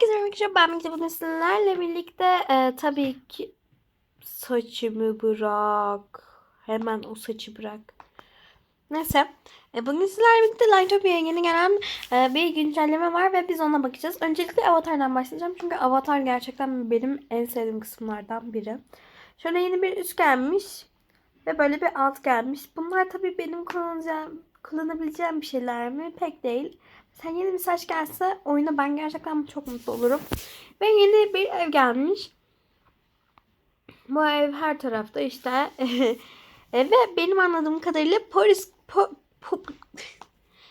Herkese merhaba. Ben Bilge bugün sizlerle birlikte e, tabii ki saçımı bırak. Hemen o saçı bırak. Neyse. E, bugün sizlerle birlikte Lightopia yeni gelen e, bir güncelleme var ve biz ona bakacağız. Öncelikle Avatar'dan başlayacağım. Çünkü Avatar gerçekten benim en sevdiğim kısımlardan biri. Şöyle yeni bir üst gelmiş. Ve böyle bir alt gelmiş. Bunlar tabii benim kullanacağım, kullanabileceğim bir şeyler mi? Pek değil. Sen yeni bir saç gelse oyuna ben gerçekten çok mutlu olurum. Ve yeni bir ev gelmiş. Bu ev her tarafta işte. E, Ve benim anladığım kadarıyla polis po, po,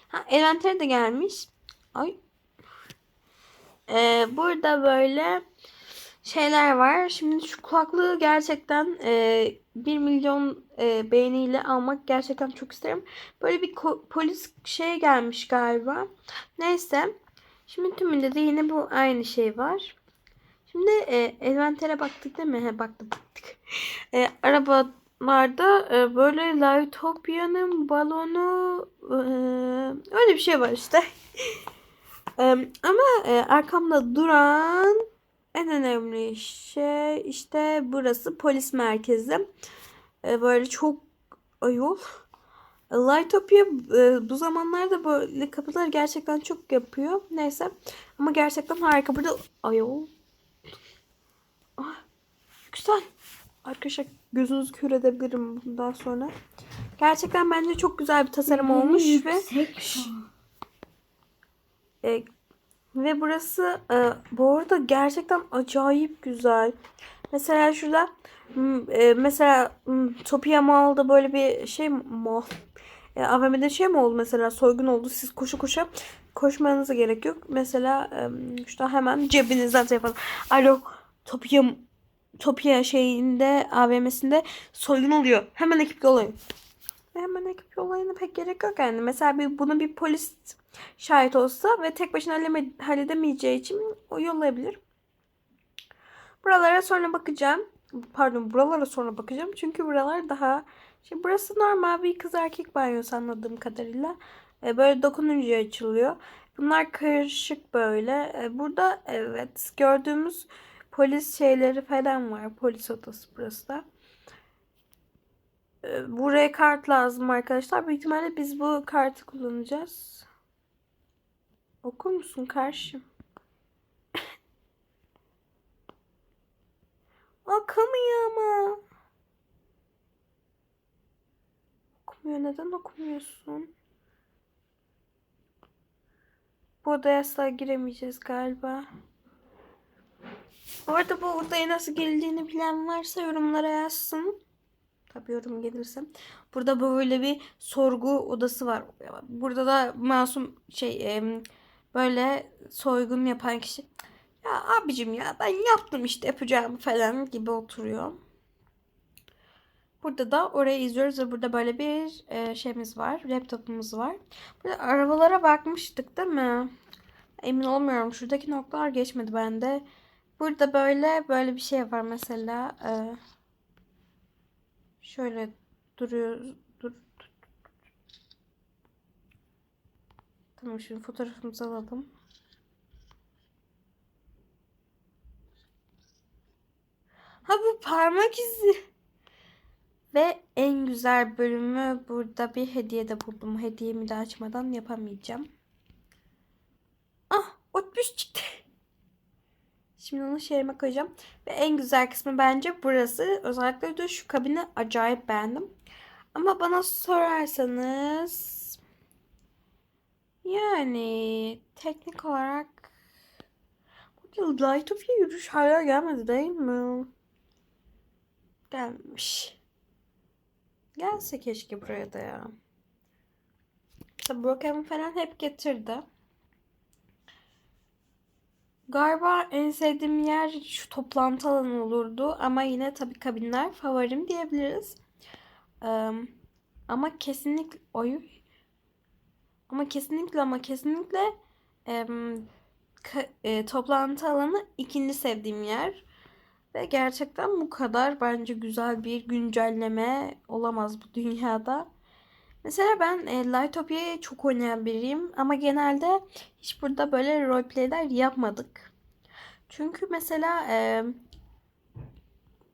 ha, envantere de gelmiş. Ay. Ee, burada böyle şeyler var. Şimdi şu kulaklığı gerçekten e, 1 milyon e, beğeniyle almak gerçekten çok isterim. Böyle bir polis şeye gelmiş galiba. Neyse. Şimdi tümünde de yine bu aynı şey var. Şimdi e, envantere baktık değil mi? He, baktık baktık. E, arabalarda e, böyle Lightopia'nın balonu e, öyle bir şey var işte. E, ama e, arkamda duran en önemli şey işte burası polis merkezi. E, böyle çok ayol. Lightopia e, bu zamanlarda böyle kapılar gerçekten çok yapıyor. Neyse. Ama gerçekten harika. Burada ayol. Ah, güzel. Arkadaşlar gözünüzü kör edebilirim bundan sonra. Gerçekten bence çok güzel bir tasarım olmuş ve e, ve burası e, bu arada gerçekten acayip güzel. Mesela şurada e, mesela Topia Mall'da böyle bir şey mall. E, AVM'de şey mi oldu mesela soygun oldu. Siz koşu koşa koşmanıza gerek yok. Mesela e, şurada hemen cebinizden telefon. Alo Topia Topia şeyinde AVM'sinde soygun oluyor. Hemen ekip yollayın. Hemen ekip yollayına pek gerek yok yani. Mesela bir, bunu bir polis şahit olsa ve tek başına halledemeyeceği için o yollayabilir. Buralara sonra bakacağım. Pardon buralara sonra bakacağım. Çünkü buralar daha... Şimdi burası normal bir kız erkek banyosu anladığım kadarıyla. E, böyle dokununca açılıyor. Bunlar karışık böyle. E, burada evet gördüğümüz polis şeyleri falan var. Polis odası burası da. E, buraya kart lazım arkadaşlar. Büyük ihtimalle biz bu kartı kullanacağız. Okur musun karşım? Okumuyor ama. Okumuyor. Neden okumuyorsun? Bu odaya asla giremeyeceğiz galiba. Bu arada bu odaya nasıl girildiğini bilen varsa yorumlara yazsın. Tabii yorum gelirse. Burada böyle bir sorgu odası var. Burada da masum şey böyle soygun yapan kişi. Ya abicim ya ben yaptım işte yapacağımı falan gibi oturuyor. Burada da orayı izliyoruz ve burada böyle bir e, şeyimiz var. Laptopumuz var. Burada arabalara bakmıştık değil mi? Emin olmuyorum. Şuradaki noktalar geçmedi bende. Burada böyle böyle bir şey var mesela. E, şöyle duruyor. Dur. Tamam şimdi fotoğrafımızı alalım. Ha bu parmak izi. Ve en güzel bölümü burada bir hediye de buldum. Hediyemi de açmadan yapamayacağım. Şimdi onu şerime koyacağım. Ve en güzel kısmı bence burası. Özellikle de şu kabini acayip beğendim. Ama bana sorarsanız yani teknik olarak bu Lightopia yürüyüş hala gelmedi değil mi? Gelmiş. Gelse keşke buraya da ya. Tabi Brookhaven falan hep getirdi. Galiba en sevdiğim yer şu toplantı alanı olurdu. Ama yine tabii kabinler favorim diyebiliriz. Ama kesinlikle... Oy. Ama kesinlikle ama kesinlikle em, ka- e, toplantı alanı ikinci sevdiğim yer. Ve gerçekten bu kadar bence güzel bir güncelleme olamaz bu dünyada. Mesela ben e, Lightopia'yı çok oynayan biriyim ama genelde hiç burada böyle roleplayler yapmadık. Çünkü mesela e,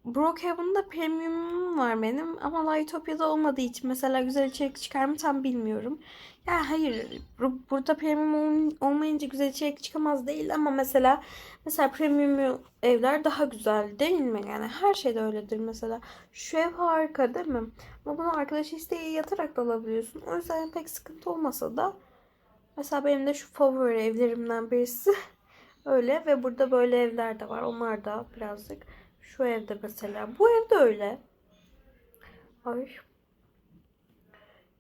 Brookhaven'da premiumum var benim ama Lighttopia'da olmadığı için mesela güzel içerik çıkar mı tam bilmiyorum. Ya hayır bu- burada premium ol- olmayınca güzel içerik çıkamaz değil ama mesela mesela premium evler daha güzel değil mi? Yani her şey de öyledir mesela. Şu ev harika değil mi? Ama bunu arkadaş isteği yatarak da alabiliyorsun. O yüzden pek sıkıntı olmasa da mesela benim de şu favori evlerimden birisi. Öyle ve burada böyle evler de var. Onlar da birazcık şu evde mesela. Bu evde öyle. Ay.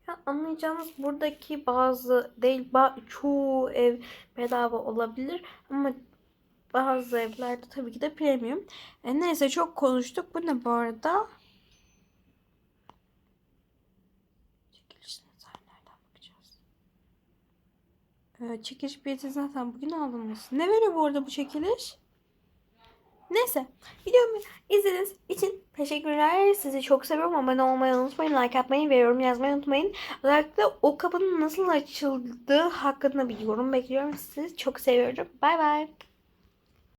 Ya anlayacağınız buradaki bazı değil çoğu ev bedava olabilir ama bazı evlerde tabii ki de premium. E, neyse çok konuştuk. Bu ne bu arada? Ee, çekiliş bileti zaten bugün aldınız. Ne veriyor bu arada bu çekiliş? Neyse. Videomu izlediğiniz için teşekkürler. Sizi çok seviyorum. Abone olmayı unutmayın. Like atmayı ve yorum yazmayı unutmayın. Özellikle o kapının nasıl açıldığı hakkında bir yorum bekliyorum. Sizi çok seviyorum. Bay bay.